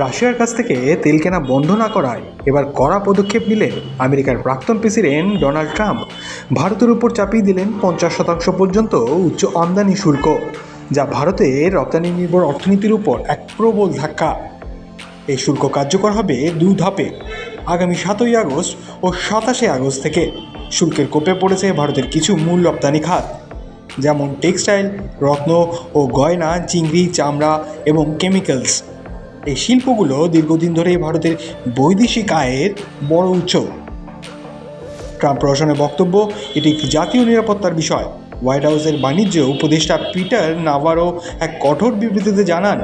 রাশিয়ার কাছ থেকে তেল কেনা বন্ধ না করায় এবার কড়া পদক্ষেপ নিলেন আমেরিকার প্রাক্তন প্রেসিডেন্ট ডোনাল্ড ট্রাম্প। ভারতের উপর চাপিয়ে দিলেন পঞ্চাশ শতাংশ পর্যন্ত উচ্চ আমদানি শুল্ক, যা ভারতের রপ্তানি নির্ভর অর্থনীতির উপর এক প্রবল ধাক্কা। এই শুল্ক কার্যকর হবে দুই ধাপে, আগামী সাতই আগস্ট ও সাতাশে আগস্ট থেকে। শুল্কের কোপে পড়েছে ভারতের কিছু মূল রপ্তানি খাত, যেমন টেক্সটাইল, রত্ন ও গয়না, চিংড়ি, চামড়া এবং কেমিক্যালস। এই শিল্পগুলো দীর্ঘদিন ধরেই ভারতের বৈদেশিক আয়ের বড় উৎস। ট্রাম্প প্রশাসনের বক্তব্য, এটি জাতীয় নিরাপত্তার বিষয়। হোয়াইট হাউসের বাণিজ্য উপদেষ্টা পিটার নাভারো এক কঠোর বিবৃতিতে জানান,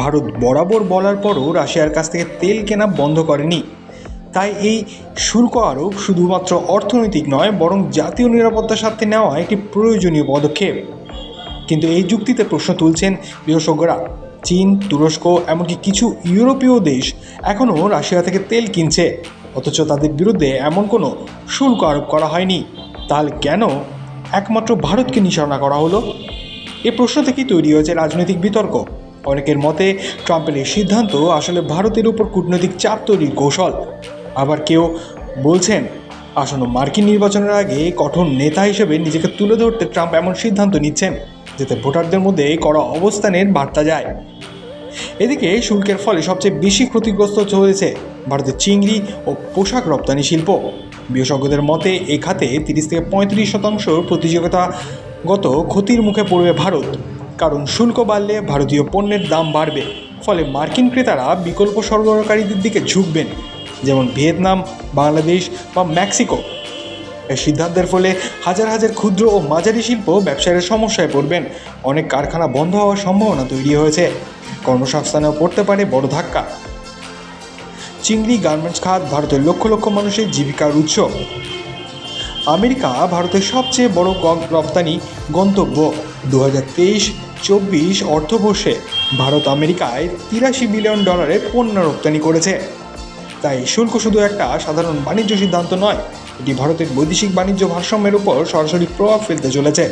ভারত বরাবর বলার পরও রাশিয়ার কাছ থেকে তেল কেনা বন্ধ করেনি। তাই এই শুল্ক আরোপ শুধুমাত্র অর্থনৈতিক নয়, বরং জাতীয় নিরাপত্তার স্বার্থে নেওয়া একটি প্রয়োজনীয় পদক্ষেপ। কিন্তু এই যুক্তিতে প্রশ্ন তুলছেন বিশেষজ্ঞরা চীন, তুরস্ক, এমনকি কিছু ইউরোপীয় দেশ এখনও রাশিয়া থেকে তেল কিনছে। অথচ তাদের বিরুদ্ধে এমন কোনো শুল্ক আরোপ করা হয়নি। তাহলে কেন একমাত্র ভারতকে নিশানা করা হলো? এ প্রশ্ন থেকেই তৈরি হয়েছে রাজনৈতিক বিতর্ক। অনেকের মতে, ট্রাম্পের এই সিদ্ধান্ত আসলে ভারতের উপর কূটনৈতিক চাপ তৈরির কৌশল। আবার কেউ বলছেন, আসন্ন মার্কিন নির্বাচনের আগে কঠোর নেতা হিসেবে নিজেকে তুলে ধরতে ট্রাম্প এমন সিদ্ধান্ত নিচ্ছেন। যাতে ভোটারদের মধ্যে কড়া অবস্থানের বার্তা যায়। এদিকে শুল্কের ফলে সবচেয়ে বেশি ক্ষতিগ্রস্ত হয়েছে ভারতের চিংড়ি ও পোশাক রপ্তানি শিল্প। বিশেষজ্ঞদের মতে এই খাতে তিরিশ থেকে পঁয়ত্রিশ শতাংশ প্রতিযোগিতাগত ক্ষতির মুখে পড়বে ভারত, কারণ শুল্ক বাড়লে ভারতীয় পণ্যের দাম বাড়বে, ফলে মার্কিন ক্রেতারা বিকল্প সরবরাহকারীদের দিকে ঝুঁকবেন, যেমন ভিয়েতনাম, বাংলাদেশ বা মেক্সিকো। এই সিদ্ধান্তের ফলে হাজার হাজার ক্ষুদ্র ও মাঝারি শিল্প ব্যবসায়ীরা সমস্যায় পড়বেন। অনেক কারখানা বন্ধ হওয়ার সম্ভাবনা তৈরি হয়েছে। কর্মসংস্থানেও পড়তে পারে বড় ধাক্কা। চিংড়ি, গার্মেন্টস খাত ভারতের লক্ষ লক্ষ মানুষের জীবিকার উৎস। আমেরিকা ভারতের সবচেয়ে বড় রপ্তানি গন্তব্য। দু হাজার তেইশ, চব্বিশ অর্থবর্ষে ভারত আমেরিকায় তিরাশি বিলিয়ন ডলারের পণ্য রপ্তানি করেছে। তাই শুল্ক শুধু একটা সাধারণ বাণিজ্য সিদ্ধান্ত নয় এটি ভারতের বৈদেশিক বাণিজ্য ভারসাম্যের উপর সরাসরি প্রভাব ফেলতে চলেছে।